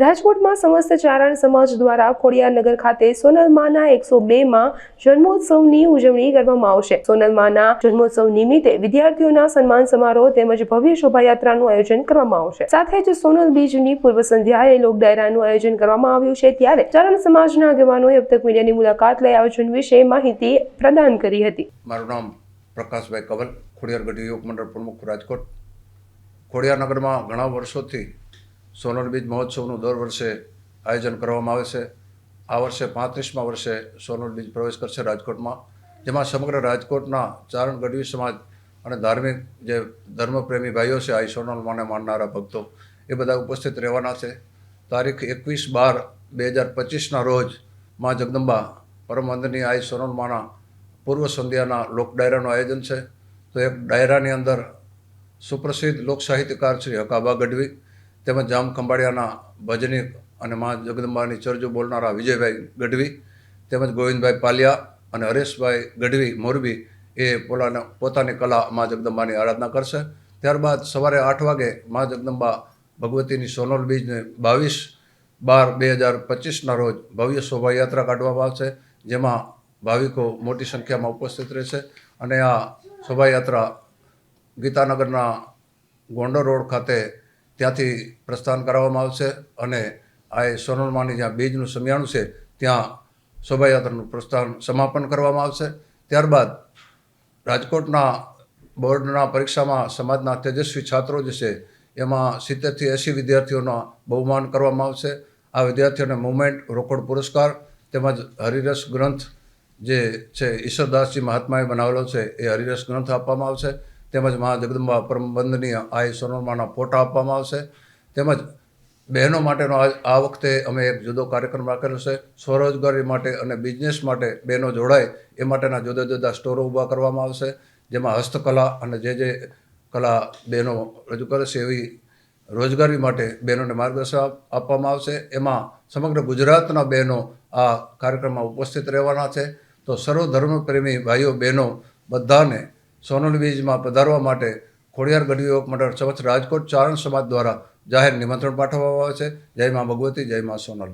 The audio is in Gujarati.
રાજકોટમાં સમસ્ત ચારણ સમાજ દ્વારા ખોડિયારનગર ખાતે સોનલમાના એકસો બે માં જન્મોત્સવની ઉજવણી કરવામાં આવશે. સોનલમાના જન્મોત્સવ નિમિત્તે વિદ્યાર્થીઓના સન્માન સમારોહ તેમજ ભવ્ય શોભાયાત્રાનું આયોજન કરવામાં આવશે. સાથે જ સોનલ બીજની પૂર્વ સંધ્યાએ લોક ડાયરાનું આયોજન કરવામાં આવ્યું છે. ત્યારે ચારણ સમાજના આગેવાનોએ અબતક મીડિયાની મુલાકાત લઈ આયોજન વિશે માહિતી પ્રદાન કરી હતી. મારું નામ પ્રકાશભાઈ કવલ, ખોડિયાર ગઢવી યુવક મંડળ પ્રમુખ રાજકોટ. ખોડિયારનગરમાં ઘણા વર્ષોથી સોનલ બીજ મહોત્સવનું દર વર્ષે આયોજન કરવામાં આવે છે. આ વર્ષે પાંત્રીસમાં વર્ષે સોનલ બીજ પ્રવેશ કરશે રાજકોટમાં, જેમાં સમગ્ર રાજકોટના ચારણ ગઢવી સમાજ અને ધાર્મિક જે ધર્મપ્રેમી ભાઈઓ છે આ સોનલમાને માનનારા ભક્તો, એ બધા ઉપસ્થિત રહેવાના છે. તારીખ એકવીસ બાર બે હજાર પચીસના રોજ મા જગદંબા પરમ વંદનીય આઈ સોનલમાના પૂર્વ સંધ્યાના લોક ડાયરાનું આયોજન છે. તો એક ડાયરાની અંદર સુપ્રસિદ્ધ લોક સાહિત્યકાર શ્રી હકાબા ગઢવી તેમજ જામ ખંભાળિયાના ભજનીક અને મા જગદંબાની ચરજો બોલનારા વિજયભાઈ ગઢવી, તેમજ ગોવિંદભાઈ પાલિયા અને હરેશભાઈ ગઢવી, મોરબી એ પોતાના પોતાની કલા મા જગદંબાની આરાધના કરશે. ત્યારબાદ સવારે આઠ વાગે મા જગદંબા ભગવતીની સોનલ બીજને બાવીસ બાર બે હજાર પચીસના રોજ ભવ્ય શોભાયાત્રા કાઢવામાં આવશે, જેમાં ભાવિકો મોટી સંખ્યામાં ઉપસ્થિત રહેશે. અને આ શોભાયાત્રા ગીતાનગરના ગોંડલ રોડ ખાતે ત્યાંથી પ્રસ્થાન કરાવવામાં આવશે અને આ એ સોનલમાની જ્યાં બીજનું સમિયાણું છે, ત્યાં શોભાયાત્રાનું પ્રસ્થાન સમાપન કરવામાં આવશે. ત્યારબાદ રાજકોટના બોર્ડના પરીક્ષામાં સમાજના તેજસ્વી છાત્રો જે છે, એમાં સિત્તેરથી એંસી વિદ્યાર્થીઓના બહુમાન કરવામાં આવશે. આ વિદ્યાર્થીઓને મુવમેન્ટ રોકડ પુરસ્કાર તેમજ હરિરસ ગ્રંથ જે છે, ઈશ્વરદાસજી મહાત્માએ બનાવેલો છે, એ હરિરસ ગ્રંથ આપવામાં આવશે. તેમજ મા જગદંબા પરમબંધની આ સોનલમાના ફોટા આપવામાં આવશે. તેમજ બહેનો માટેનો આ વખતે અમે એક જુદો કાર્યક્રમ રાખેલો છે. સ્વરોજગારી માટે અને બિઝનેસ માટે બહેનો જોડાય એ માટેના જુદા જુદા સ્ટોરો ઊભા કરવામાં આવશે. જેમાં હસ્તકલા અને જે જે કલા બહેનો રજૂ કરે છે એવી રોજગારી માટે બહેનોને માર્ગદર્શન આપવામાં આવશે. એમાં સમગ્ર ગુજરાતના બહેનો આ કાર્યક્રમમાં ઉપસ્થિત રહેવાના છે. તો સર્વ પ્રેમી ભાઈઓ બહેનો બધાને સોનલ બીજમાં પધારવા માટે ખોડિયાર ગઢવી યુવક મંડળ સમસ્ત રાજકોટ ચારણ સમાજ દ્વારા જાહેર નિમંત્રણ પાઠવવામાં આવે છે. જય મા ભગવતી, જય મા સોનલ.